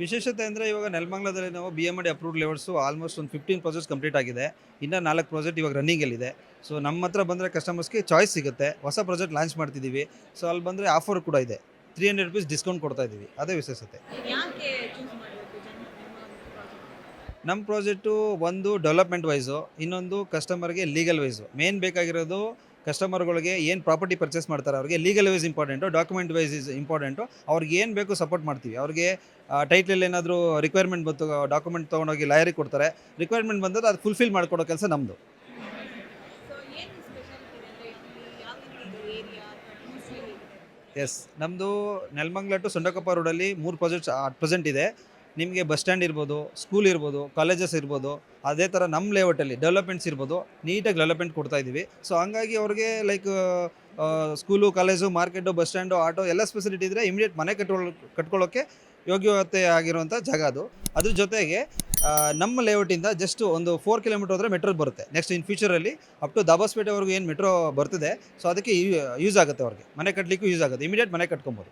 ವಿಶೇಷತೆ ಅಂದರೆ ಇವಾಗ ನೆಲಮಂಗ್ಲದಲ್ಲಿ ನಾವು B M D approved levels almost ಒಂದು ಫಿಫ್ಟೀನ್ ಪ್ರಾಜೆಕ್ಟ್ಸ್ ಕಂಪ್ಲೀಟ್ ಆಗಿದೆ. ಇನ್ನು ನಾಲ್ಕು ಪ್ರಾಜೆಕ್ಟ್ ಇವಾಗ ರನ್ನಿಂಗಲ್ಲಿದೆ ಸೊ ನಮ್ಮ ಹತ್ರ ಬಂದರೆ ಕಸ್ಟಮರ್ಸ್ಗೆ ಚಾಯ್ಸ್ ಸಿಗುತ್ತೆ. ಹೊಸ ಪ್ರಾಜೆಕ್ಟ್ ಲಾಂಚ್ ಮಾಡ್ತಿದ್ದೀವಿ ಸೊ ಅಲ್ಲಿ ಬಂದರೆ ಆಫರ್ ಕೂಡ ಇದೆ. ತ್ರೀ ಹಂಡ್ರೆಡ್ ರುಪೀಸ್ ಡಿಸ್ಕೌಂಟ್ ಕೊಡ್ತಾ ಇದ್ದೀವಿ ಅದೇ ವಿಶೇಷತೆ. ಪ್ರಾಜೆಕ್ಟ್ ನಮ್ಮ ಪ್ರಾಜೆಕ್ಟು ಒಂದು ಡೆವಲಪ್ಮೆಂಟ್ ವೈಸು ಇನ್ನೊಂದು ಕಸ್ಟಮರ್ಗೆ ಲೀಗಲ್ ವೈಸು ಮೇನ್ ಬೇಕಾಗಿರೋದು ಕಸ್ಟಮರ್ಗಳಿಗೆ ಏನು ಪ್ರಾಪರ್ಟಿ ಪರ್ಚೇಸ್ ಮಾಡ್ತಾರೆ ಅವ್ರಿಗೆ legal wise important document wise is important ಅವ್ರಿಗೆ ಏನು ಬೇಕು ಸಪೋರ್ಟ್ ಮಾಡ್ತೀವಿ. ಅವ್ರಿಗೆ ಟೈಟ್ಲಲ್ಲಿ ಏನಾದರೂ ರಿಕ್ವೈರ್ಮೆಂಟ್ ಬಂತು ಡಾಕ್ಯುಮೆಂಟ್ ತೊಗೊಂಡೋಗಿ ಲಾಯರಿಗೆ ಕೊಡ್ತಾರೆ ರಿಕ್ವೈರ್ಮೆಂಟ್ ಬಂದರೆ ಅದು ಫುಲ್ಫಿಲ್ ಮಾಡಿಕೊಡೋ ಕೆಲಸ ನಮ್ಮದು ಎಸ್ ನಮ್ಮದು ನೆಲಮಂಗ್ಲ ಟು ಸೊಂಡಕೊಪ್ಪ ರೋಡಲ್ಲಿ ಮೂರು ಪ್ರಾಜೆಕ್ಟ್ಸ್ ಅಟ್ ಪ್ರೆಸೆಂಟ್ ಇದೆ. ನಿಮಗೆ ಬಸ್ ಸ್ಟ್ಯಾಂಡ್ ಇರ್ಬೋದು ಸ್ಕೂಲ್ ಇರ್ಬೋದು ಕಾಲೇಜಸ್ ಇರ್ಬೋದು, ಅದೇ ಥರ ನಮ್ಮ ಲೇಔಟಲ್ಲಿ ಡೆವಲಪ್ಮೆಂಟ್ಸ್ ಇರ್ಬೋದು ನೀಟಾಗಿ ಡೆವಲಪ್ಮೆಂಟ್ ಕೊಡ್ತಾ ಇದ್ದೀವಿ ಸೊ ಹಂಗಾಗಿ ಅವ್ರಿಗೆ like school college market bus stand auto ಎಲ್ಲ ಫೆಸಿಲಿಟಿ ಇದ್ದರೆ ಇಮಿಡಿಯೇಟ್ ಮನೆ ಕಟ್ಕೊಳ್ ಕಟ್ಕೊಳ್ಳೋಕ್ಕೆ ಯೋಗ್ಯತೆ ಆಗಿರುವಂಥ ಜಾಗ ಅದು. ಅದ್ರ ಜೊತೆಗೆ ನಮ್ಮ ಲೇಔಟಿಂದ ಜಸ್ಟ್ ಒಂದು ಫೋರ್ ಕಿಲೋಮೀಟರ್ ಹೋದರೆ ಮೆಟ್ರೋ ಬರುತ್ತೆ. ನೆಕ್ಸ್ಟ್ ಇನ್ ಫ್ಯೂಚರಲ್ಲಿ ಅಪ್ ಟು ದಾಬಾಸ್ಪೇಟೆವರೆಗೂ ಏನು ಮೆಟ್ರೋ ಬರ್ತಿದೆ ಸೊ ಅದಕ್ಕೆ ಯೂಸ್ ಆಗುತ್ತೆ ಅವ್ರಿಗೆ. ಮನೆ ಕಟ್ಟಲಿಕ್ಕೂ ಯೂಸ್ ಆಗುತ್ತೆ. ಇಮಿಡಿಯೇಟ್ ಮನೆ ಕಟ್ಕೊಬೋದು.